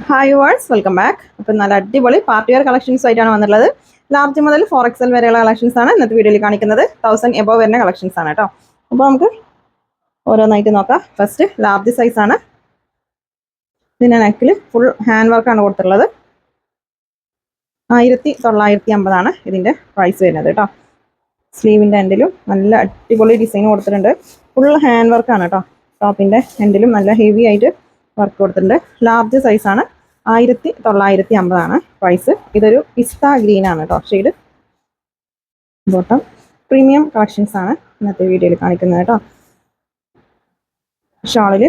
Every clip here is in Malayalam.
ഹായ് വേഴ്സ് വെൽക്കം ബാക്ക് അപ്പം നല്ല അടിപൊളി പാർട്ടി വെയർ കളക്ഷൻസ് ആയിട്ടാണ് വന്നിട്ടുള്ളത്. ലാർജ് മുതൽ ഫോർ എക്സൽ വരെയുള്ള കളക്ഷൻസ് ആണ് ഇന്നത്തെ വീഡിയോയിൽ കാണിക്കുന്നത്. തൗസൻഡ് എബോ വരുന്ന കളക്ഷൻസ് ആണ് കേട്ടോ അപ്പോൾ നമുക്ക് ഓരോന്നായിട്ട് നോക്കാം. ഫസ്റ്റ് ലാർജ് സൈസ് ആണ്. ഇതിന്റെ നെക്കിൽ ഫുൾ ഹാൻഡ് വർക്കാണ് കൊടുത്തിട്ടുള്ളത്. ആയിരത്തി തൊള്ളായിരത്തി അമ്പതാണ് ഇതിന്റെ പ്രൈസ് വരുന്നത് കേട്ടോ സ്ലീവിന്റെ എൻഡിലും നല്ല അടിപൊളി ഡിസൈൻ കൊടുത്തിട്ടുണ്ട്. ഫുൾ ഹാൻഡ് വർക്കാണ് കേട്ടോ ടോപ്പിന്റെ എൻഡിലും നല്ല ഹെവി ആയിട്ട് വർക്ക് കൊടുത്തിട്ടുണ്ട്. ലാർജ് സൈസാണ് ആയിരത്തി തൊള്ളായിരത്തി അമ്പതാണ് പ്രൈസ് ഇതൊരു പിസ്ത ഗ്രീൻ ആണ് കേട്ടോ ഷെയ്ഡ് ബോട്ടം പ്രീമിയം കളക്ഷൻസ് ആണ് ഇന്നത്തെ വീഡിയോയിൽ കാണിക്കുന്നത് കേട്ടോ ഷാളിൽ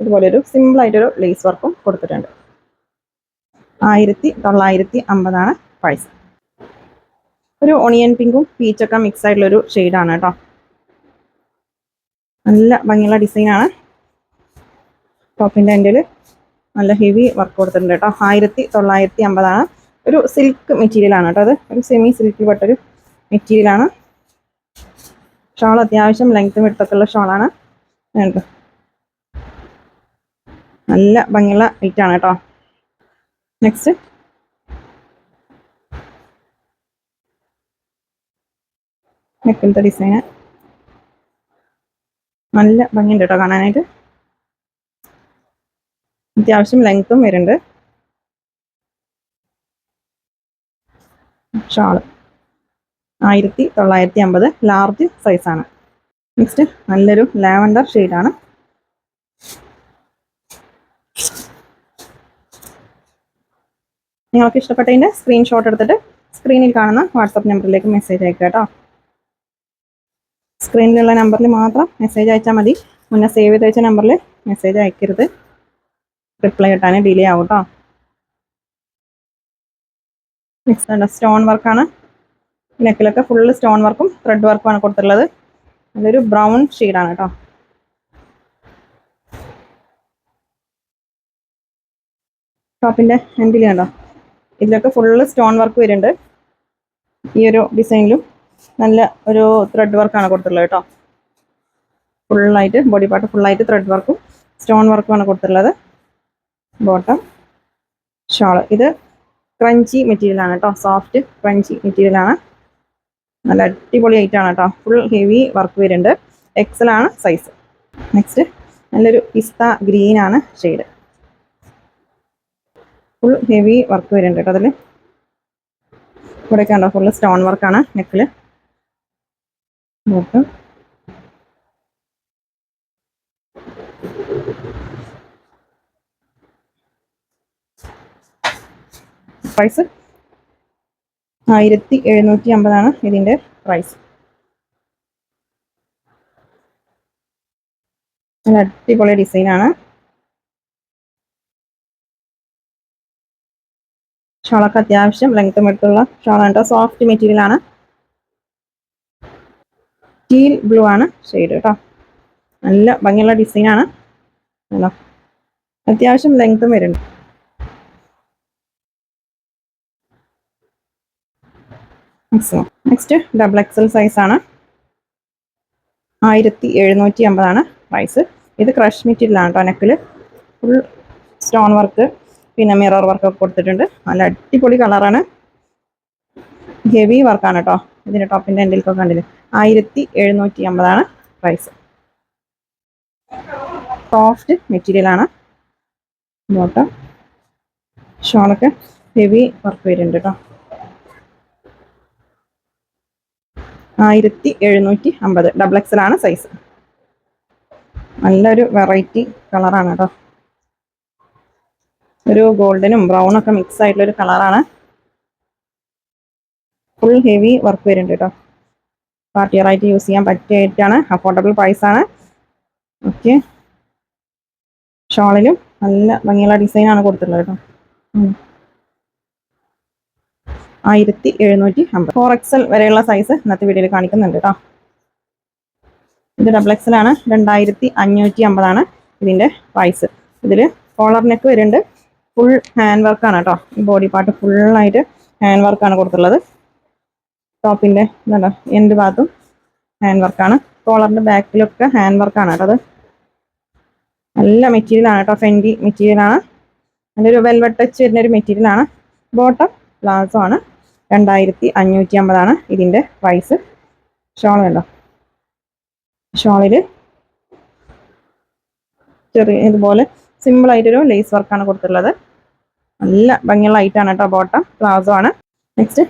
ഇതുപോലെ ഒരു സിമ്പിൾ ആയിട്ടൊരു ലേസ് വർക്കും കൊടുത്തിട്ടുണ്ട്. ആയിരത്തി തൊള്ളായിരത്തി അമ്പതാണ് പ്രൈസ് ഒരു ഒണിയൻ പിങ്കും പീച്ചൊക്കെ മിക്സ് ആയിട്ടുള്ളൊരു ഷെയ്ഡാണ് കേട്ടോ നല്ല ഭംഗിയുള്ള ഡിസൈനാണ് ടോപ്പിന്റെ എന്റെ നല്ല ഹെവി വർക്ക് കൊടുത്തിട്ടുണ്ട് കേട്ടോ. ആയിരത്തി തൊള്ളായിരത്തി അമ്പതാണ്. ഒരു സിൽക്ക് മെറ്റീരിയലാണ് കേട്ടോ അത്. ഒരു സെമി സിൽക്കിൽ പെട്ടൊരു മെറ്റീരിയലാണ് ഷോൾ അത്യാവശ്യം ലെങ്ത്തും വിടുത്തൊക്കെ ഉള്ള ഷോളാണ് വേണ്ടത് നല്ല ഭംഗിയുള്ള ആണ് കേട്ടോ. നെക്സ്റ്റ് നെക്കിലത്തെ ഡിസൈന് നല്ല ഭംഗിയുണ്ട് കേട്ടോ കാണാനായിട്ട്. അത്യാവശ്യം ലെങ്ത്തും വരുന്നുണ്ട്. ഷാൾ. ആയിരത്തി തൊള്ളായിരത്തി അമ്പത് ലാർജ് സൈസാണ് നെക്സ്റ്റ് നല്ലൊരു ലാവൻഡർ ഷെയ്ഡാണ് നിങ്ങൾക്ക് ഇഷ്ടപ്പെട്ടതിന്റെ സ്ക്രീൻഷോട്ട് എടുത്തിട്ട് സ്ക്രീനിൽ കാണുന്ന വാട്സപ്പ് നമ്പറിലേക്ക് മെസ്സേജ് അയക്കുക കേട്ടോ. സ്ക്രീനിലുള്ള നമ്പറിൽ മാത്രം മെസ്സേജ് അയച്ചാൽ മതി. മുന്നേ സേവ് ചെയ്ത് വെച്ച നമ്പറിൽ മെസ്സേജ് അയക്കരുത്. റിപ്ലൈ കിട്ടാൻ ഡിലേ ആവും കേട്ടോ നെക്സ്റ്റ് സ്റ്റോൺ വർക്കാണ് നെക്കിലൊക്കെ ഫുള്ള് സ്റ്റോൺ വർക്കും ത്രെഡ് വർക്കുമാണ് കൊടുത്തിട്ടുള്ളത്. നല്ലൊരു ബ്രൗൺ ഷെയ്ഡാണ് കേട്ടോ ടോപ്പിന്റെ എൻഡിൽ കണ്ടോ ഇതിലൊക്കെ ഫുള്ള് സ്റ്റോൺ വർക്ക് വരുന്നുണ്ട്. ഈ ഒരു ഡിസൈനിലും നല്ല ഒരു ത്രെഡ് വർക്കാണ് കൊടുത്തിട്ടുള്ളത് കേട്ടോ ഫുള്ളായിട്ട് ബോഡി പാർട്ട് ഫുള്ളായിട്ട് ത്രെഡ് വർക്കും സ്റ്റോൺ വർക്കുമാണ് കൊടുത്തിട്ടുള്ളത്. ബോട്ടം. ഷോൾ. ഇത് ക്രഞ്ചി മെറ്റീരിയൽ ആണ് കേട്ടോ സോഫ്റ്റ് ക്രഞ്ചി മെറ്റീരിയൽ ആണ്. നല്ല അടിപൊളി ഐറ്റം ആണ് കേട്ടോ ഫുൾ ഹെവി വർക്ക് വരുന്നുണ്ട്. ആണ് സൈസ് നെക്സ്റ്റ് നല്ലൊരു പിസ്ത ഗ്രീൻ ആണ് ഷെയ്ഡ്. ഫുൾ ഹെവി വർക്ക് വരുന്നുണ്ട് കേട്ടോ അതിൽ ഇവിടെയൊക്കെ ഉണ്ടോ ഫുള്ള് സ്റ്റോൺ വർക്കാണ് നെക്കിൽ ബോട്ടം. പ്രൈസ് ആയിരത്തി എഴുന്നൂറ്റി അമ്പതാണ് ഇതിന്റെ പ്രൈസ് നല്ല അടിപൊളി ഡിസൈനാണ് ഷോളൊക്കെ അത്യാവശ്യം ലെങ്ത്തും എടുത്തുള്ള ഷോളാണ് കേട്ടോ. സോഫ്റ്റ് മെറ്റീരിയൽ ആണ്. ടീൽ ബ്ലൂ ആണ് ഷെയ്ഡ് കേട്ടോ. നല്ല ഭംഗിയുള്ള ഡിസൈനാണ് അത്യാവശ്യം ലെങ്ത്തും വരുന്നുണ്ട്. Maximum next double XL size ആണ്. ആയിരത്തി എഴുന്നൂറ്റി അമ്പതാണ് പ്രൈസ് ഇത് ക്രഷ് മെറ്റീരിയൽ ആണ് കേട്ടോ നെക്കിൽ ഫുൾ സ്റ്റോൺ വർക്ക് പിന്നെ മിറർ വർക്ക് ഒക്കെ കൊടുത്തിട്ടുണ്ട്. നല്ല അടിപൊളി കളറാണ് ഹെവി വർക്കാണ് കേട്ടോ ഇതിന്റെ ടോപ്പിന്റെ എൻഡിലൊക്കെ കണ്ടില്ല ആയിരത്തി എഴുന്നൂറ്റി അമ്പതാണ് പ്രൈസ് സോഫ്റ്റ് മെറ്റീരിയൽ ആണ്. ബോട്ടം ഷോളൊക്കെ ഹെവി വർക്ക് വരുന്നുണ്ട് കേട്ടോ ആയിരത്തി എഴുന്നൂറ്റി അമ്പത് ഡബിൾ എക്സൽ ആണ് സൈസ് നല്ലൊരു വെറൈറ്റി കളറാണ് കേട്ടോ ഒരു ഗോൾഡനും ബ്രൗണും ഒക്കെ മിക്സ് ആയിട്ടുള്ള ഒരു കളറാണ് ഫുൾ ഹെവി വർക്ക് വരുന്നുണ്ട് കേട്ടോ പാർട്ടി ആയിട്ട് യൂസ് ചെയ്യാൻ പറ്റിയായിട്ടാണ് അഫോർഡബിൾ പ്രൈസ് ആണ്. ഓക്കെ ഷോളിലും നല്ല ഭംഗിയുള്ള ഡിസൈനാണ് കൊടുത്തിട്ടുള്ളത് കേട്ടോ ആയിരത്തി എഴുന്നൂറ്റി അമ്പത് ഫോർ എക്സൽ വരെയുള്ള സൈസ് ഇന്നത്തെ വീഡിയോയിൽ കാണിക്കുന്നുണ്ട് കേട്ടോ ഇത് ഡബിൾ എക്സൽ ആണ്. രണ്ടായിരത്തി അഞ്ഞൂറ്റി അമ്പതാണ് ഇതിന്റെ പ്രൈസ് ഇതിൽ കോളർ നെക്ക് വരുന്നുണ്ട് ഫുൾ ഹാൻഡ് വർക്കാണ് കേട്ടോ ഈ ബോഡി പാർട്ട് ഫുള്ളായിട്ട് ഹാൻഡ് വർക്കാണ് കൊടുത്തിട്ടുള്ളത്. ടോപ്പിന്റെ എന്താ എൻഡ് ഭാഗത്തും ഹാൻഡ് വർക്കാണ് കോളറിന്റെ ബാക്കിലൊക്കെ ഹാൻഡ് വർക്കാണ് കേട്ടോ അത്. നല്ല മെറ്റീരിയലാണ് കേട്ടോ ഫെൻഡി മെറ്റീരിയലാണ് നല്ലൊരു വെൽവെട്ട് ടച്ച് വരുന്ന ഒരു മെറ്റീരിയലാണ് ബോട്ടം പ്ലാസോ ആണ്. രണ്ടായിരത്തി അഞ്ഞൂറ്റി അമ്പതാണ് ഇതിന്റെ പ്രൈസ് ഷോൾ കണ്ടോ? ഷോളിൽ ചെറിയ ഇതുപോലെ സിമ്പിളായിട്ടൊരു ലേസ് വർക്കാണ് കൊടുത്തിട്ടുള്ളത്. നല്ല ഭംഗിയുള്ള ഐറ്റാണ് കേട്ടോ ബോട്ടം പ്ലാസോ ആണ്. നെക്സ്റ്റ്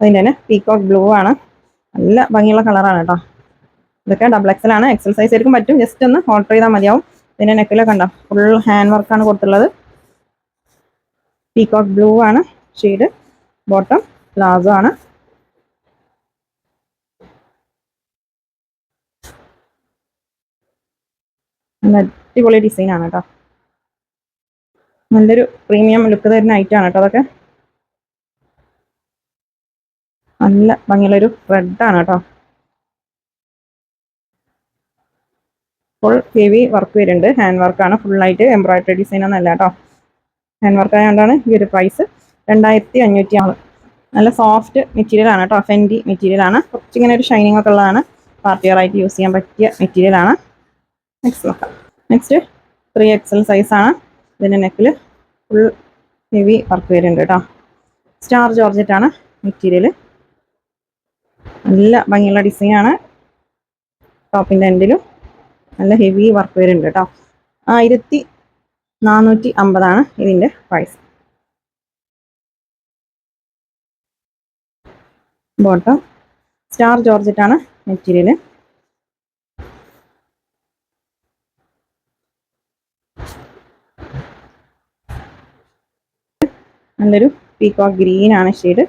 അതിന്റെ തന്നെ പീക്കോക്ക് ബ്ലൂ ആണ്. നല്ല ഭംഗിയുള്ള കളറാണ് കേട്ടോ. ഇതൊക്കെ ഡബിൾ എക്സൽ ആണ്. എക്സൽ സൈസ് ആയിരിക്കും പറ്റും. ജസ്റ്റ് ഒന്ന് ഓർഡർ ചെയ്താൽ മതിയാവും. പിന്നെ നെക്കിലൊക്കെ കണ്ടോ? ഫുൾ ഹാൻഡ് വർക്കാണ് കൊടുത്തിട്ടുള്ളത്. പീക്കോക്ക് ബ്ലൂ ആണ്. ഷെയ്ഡ് ബോട്ടം പ്ലാസോ ആണ്. അടിപൊളി ഡിസൈൻ ആണ് കേട്ടോ നല്ലൊരു പ്രീമിയം ലുക്ക് തരുന്ന ഐറ്റം ആണ് കേട്ടോ അതൊക്കെ. നല്ല ഭംഗിയുള്ളൊരു റെഡ് ആണ് കേട്ടോ ഫുൾ ഹെവി വർക്ക് വരുന്നുണ്ട്. ഹാൻഡ് വർക്കാണ് ഫുള്ളായിട്ട് എംബ്രോയിഡറി ഡിസൈൻ ഒന്നല്ല കേട്ടോ ഹാൻഡ് വർക്ക് ആയതുകൊണ്ടാണ് ഈ ഒരു പ്രൈസ് രണ്ടായിരത്തി അഞ്ഞൂറ്റി ആറ് നല്ല സോഫ്റ്റ് മെറ്റീരിയൽ ആണ് കേട്ടോ. ഫെൻഡി മെറ്റീരിയൽ ആണ്. കുറച്ചിങ്ങനെ ഒരു ഷൈനിങ് ഒക്കെ ഉള്ളതാണ്. പാർട്ടി വെയറായിട്ട് യൂസ് ചെയ്യാൻ പറ്റിയ മെറ്റീരിയൽ ആണ്. നെക്സ്റ്റ് നോക്കാം. നെക്സ്റ്റ് ത്രീ എക്സൽ സൈസ് ആണ്. ഇതിന്റെ നെക്കിൽ ഫുൾ ഹെവി വർക്ക് വരുന്നുണ്ട് കേട്ടോ. സ്റ്റാർ ജോർജറ്റ് ആണ് മെറ്റീരിയൽ നല്ല ഭംഗിയുള്ള ഡിസൈൻ ആണ്. ടോപ്പിന്റെ എൻഡിലും നല്ല ഹെവി വർക്ക് വരുന്നുണ്ട് കേട്ടോ. ആയിരത്തി നാനൂറ്റി അമ്പതാണ് ഇതിന്റെ പ്രൈസ് ബോട്ടം. സ്റ്റാർ ജോർജറ്റ് ആണ് മെറ്റീരിയൽ നല്ലൊരു പീക്കോ ആണ് ഷെയ്ഡ്.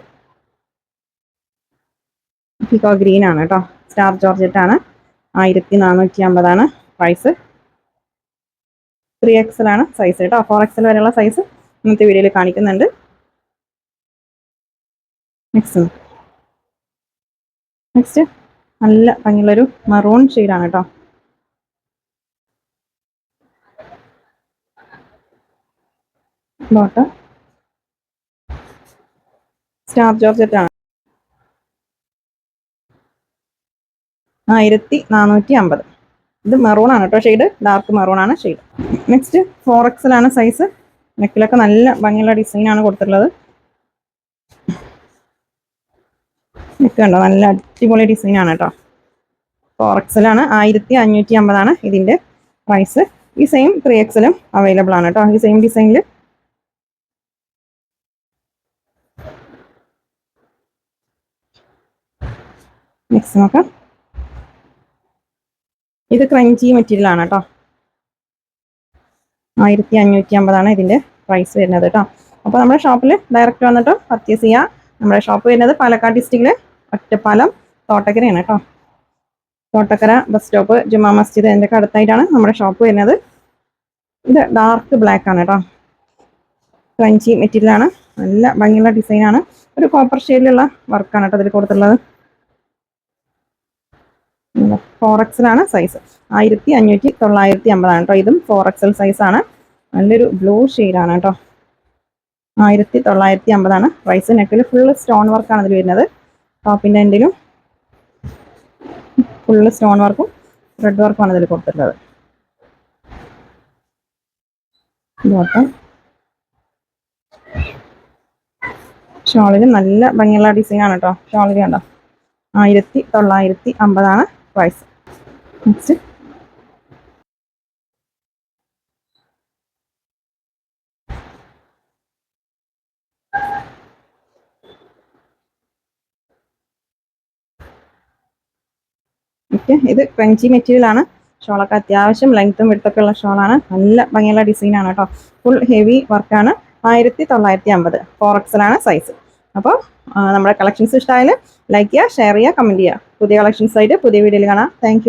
പീക്കോ ഗ്രീൻ ആണ് കേട്ടോ സ്റ്റാർ ജോർജറ്റ് ആണ് ആയിരത്തി നാനൂറ്റി അമ്പതാണ് പ്രൈസ്. ത്രീ എക്സൽ ആണ് സൈസ് കേട്ടോ ഫോർ എക്സൽ വരെയുള്ള സൈസ് ഇന്നത്തെ വീഡിയോയിൽ കാണിക്കുന്നുണ്ട്. നെക്സ്റ്റ് നെക്സ്റ്റ് നല്ല ഭംഗിയുള്ളൊരു മറൂൺ ഷെയ്ഡാണ് കേട്ടോ. ബോട്ടം സ്റ്റാർ ജോർജറ്റാണ് ആയിരത്തി നാനൂറ്റി അമ്പത് ഇത് മെറൂൺ ആണ് കേട്ടോ ഷെയ്ഡ് ഡാർക്ക് മെറൂൺ ആണ് ഷെയ്ഡ് നെക്സ്റ്റ് ഫോർ എക്സൽ ആണ് സൈസ് നെക്കിലൊക്കെ നല്ല ഭംഗിയുള്ള ഡിസൈനാണ് കൊടുത്തിട്ടുള്ളത്. നെക്ക് കണ്ടോ നല്ല അടിപൊളി ഡിസൈനാണ് കേട്ടോ ഫോർ എക്സലാണ് ആയിരത്തി അഞ്ഞൂറ്റി അമ്പതാണ് ഇതിന്റെ പ്രൈസ് ഈ സെയിം ത്രീ എക്സലും അവൈലബിൾ ആണ് കേട്ടോ ഈ സെയിം ഡിസൈനിൽ നെക്സ്റ്റ് നോക്കാം. ഇത് ക്രഞ്ചി മെറ്റീരിയൽ ആണ് കേട്ടോ ആയിരത്തി അഞ്ഞൂറ്റി അമ്പതാണ് ഇതിന്റെ പ്രൈസ് വരുന്നത് കേട്ടോ അപ്പോൾ നമ്മുടെ ഷോപ്പിൽ ഡയറക്റ്റ് വന്നിട്ട് പർച്ചേസ് ചെയ്യുക നമ്മുടെ ഷോപ്പ് വരുന്നത് പാലക്കാട് ഡിസ്ട്രിക്റ്റിൽ ഒറ്റപ്പാലം തോട്ടക്കരയാണ് കേട്ടോ. തോട്ടക്കര ബസ് സ്റ്റോപ്പ് ജുമാ മസ്ജിദ് അതിന്റെ അടുത്തായിട്ടാണ് നമ്മുടെ ഷോപ്പ് വരുന്നത്. ഇത് ഡാർക്ക് ബ്ലാക്ക് ആണ് കേട്ടോ. ക്രഞ്ചി മെറ്റീരിയലാണ് നല്ല ഭംഗിയുള്ള ഡിസൈനാണ് ആണ്. ഒരു കോപ്പർ ഷെയ്ഡിലുള്ള വർക്കാണ് കേട്ടോ അതിൽ കൊടുത്തിട്ടുള്ളത്. ഫോർ എക്സലാണ് സൈസ് ആയിരത്തി അഞ്ഞൂറ്റി തൊള്ളായിരത്തി അമ്പതാണ് കേട്ടോ. ഇതും ഫോർ എക്സൽ സൈസാണ് നല്ലൊരു ബ്ലൂ ഷെയ്ഡാണ് കേട്ടോ. ആയിരത്തി തൊള്ളായിരത്തി അമ്പതാണ് പ്രൈസ് നെക്കിൽ ഫുള്ള് സ്റ്റോൺ വർക്കാണ് അതിൽ വരുന്നത്. ടോപ്പിന്റെ എൻഡിലും ഫുള്ള് സ്റ്റോൺ വർക്കും റെഡ് വർക്കുമാണ് ഇതിൽ കൊടുത്തിട്ടുള്ളത്. ബോട്ടം ഷോളിൽ നല്ല ഭംഗിയുള്ള ആണ് കേട്ടോ ഷോളിൽ കണ്ടോ? ആയിരത്തി തൊള്ളായിരത്തി അമ്പതാണ് പ്രൈസ് നെക്സ്റ്റ് ഓക്കെ ഇത് ക്രഞ്ചി മെറ്റീരിയൽ ആണ്. ഷോളൊക്കെ അത്യാവശ്യം ലെങ്ത്തും വിടുത്തൊക്കെ ഉള്ള ഷോളാണ്. നല്ല ഭംഗിയുള്ള ഡിസൈൻ ആണ് കേട്ടോ ഫുൾ ഹെവി വർക്കാണ് ആയിരത്തി തൊള്ളായിരത്തി അമ്പത് ഫോർ സൈസ് അപ്പോൾ നമ്മുടെ കളക്ഷൻസ് ഇഷ്ടമായാൽ ലൈക്ക് ചെയ്യുക ഷെയർ ചെയ്യുക കമന്റ് ചെയ്യുക. പുതിയ കളക്ഷൻസ് ആയിട്ട് പുതിയ വീഡിയോയിൽ കാണാം. താങ്ക്